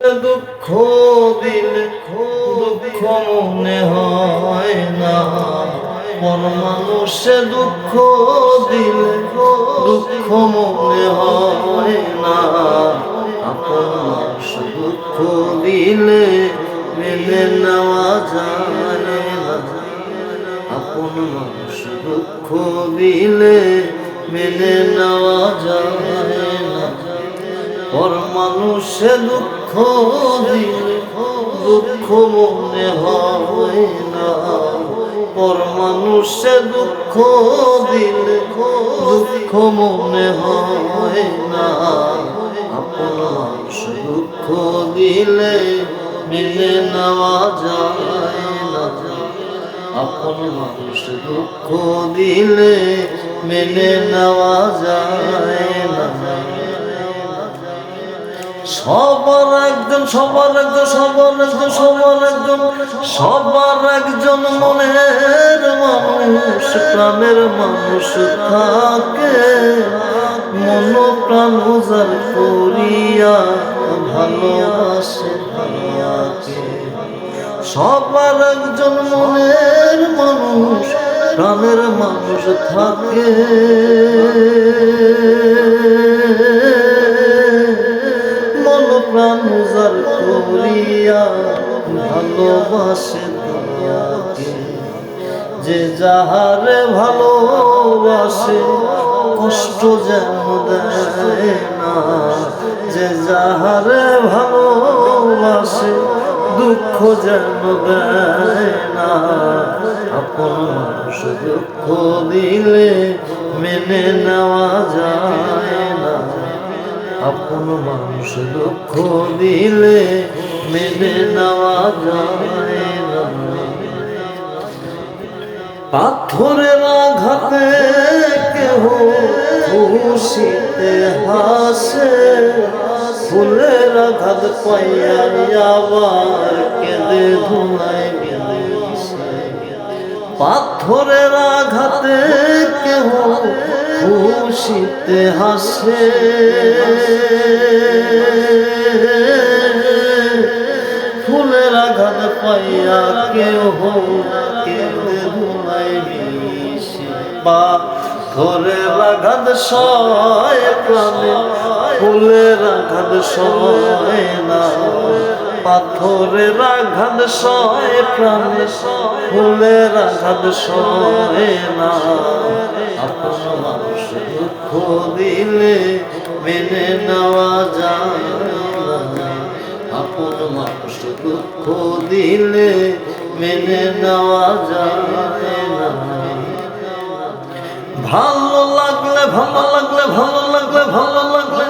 দুঃখ দিলে দুঃখ মনে হয় না। পর মানুষে দুঃখ দিলে দুঃখ মনে হয় না। আপন মানুষ দুঃখ দিলে মেনে নেওয়া যায় না আপন মানুষ দুঃখ দিলে মেনে নেওয়া যায় না পর মানুষে দুঃখ দিলে, দুঃখ মনে হয় না। পর মানুষে দুঃখ দিলে, দুঃখ মনে হয় না। আপন মানুষ দুঃখ দিলে মিলে নেওয়া যায় না। আপন মানুষ দুঃখ দিলে মেনে নেওয়া যায় না। সবার একজন সবার একজন সবার একজন সবার একজন সবার একজন মনের মানুষ, প্রাণের মানুষ থাকে। মন প্রাণ উজার করিয়া ভালোবাসে সবার একজন মনের মানুষ, প্রাণের মানুষ থাকে। করিয়া ভালোবাসে দুনিয়াকে যে যাহারে ভালোবাসে, কষ্ট যেন দেয় না। যে যাহারে ভালোবাসে, দুঃখ যেন দেয় না। আপন মানুষ দুঃখ দিলে মেনে নেওয়া যায় না। আপন মানুষ দুঃখ দিলে মেনে নেওয়া যায় না। পাথরের আঘাতে কেহ খুশিতে হাসে। ফুলের আঘাত পাইয়া আবার কেঁদে ধুলাই পাথরের আঘাতে কেহ খুশিতে হাসে। আঘাত পাইয়া কেহ কেঁদে ধুলাই বা ধরে আঘাত সয় প্রাণে ফুলের আঘাত সয় না। পাথরের আঘাত সয় প্রাণে ফুলের আঘাত সয় না। আপন মানুষ দুঃখ দিলে মেনে নেওয়া যায় আপন মানুষ দুঃখ দিলে মেনে নেওয়া যায় না। ভালো লাগলে ভালো লাগলে ভালো লাগলে ভালো লাগলে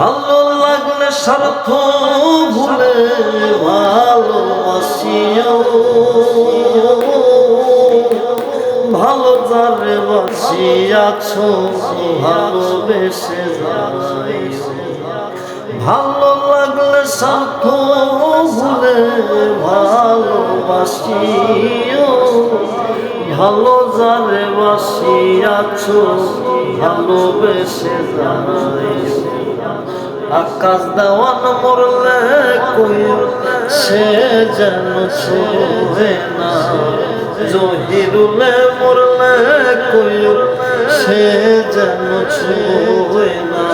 ভালো লাগলে স্বার্থ ভুলে ভালোবাসিও। ভালো যারে বাসিয়াছ ভালোবেসে যাই ভালো লাগলে স্বার্থ ভুলে ভালোবাসিও ভালো যারে বাসিয়াছ, ভালোবেসে যাই আকাশ দেওয়ান মরলে কই সে যেন ছোবে না। জহিরুলে মরলে কই সে যেন ছোবে না।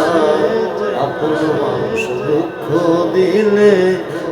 আপন মানুষ দুঃখ দিলে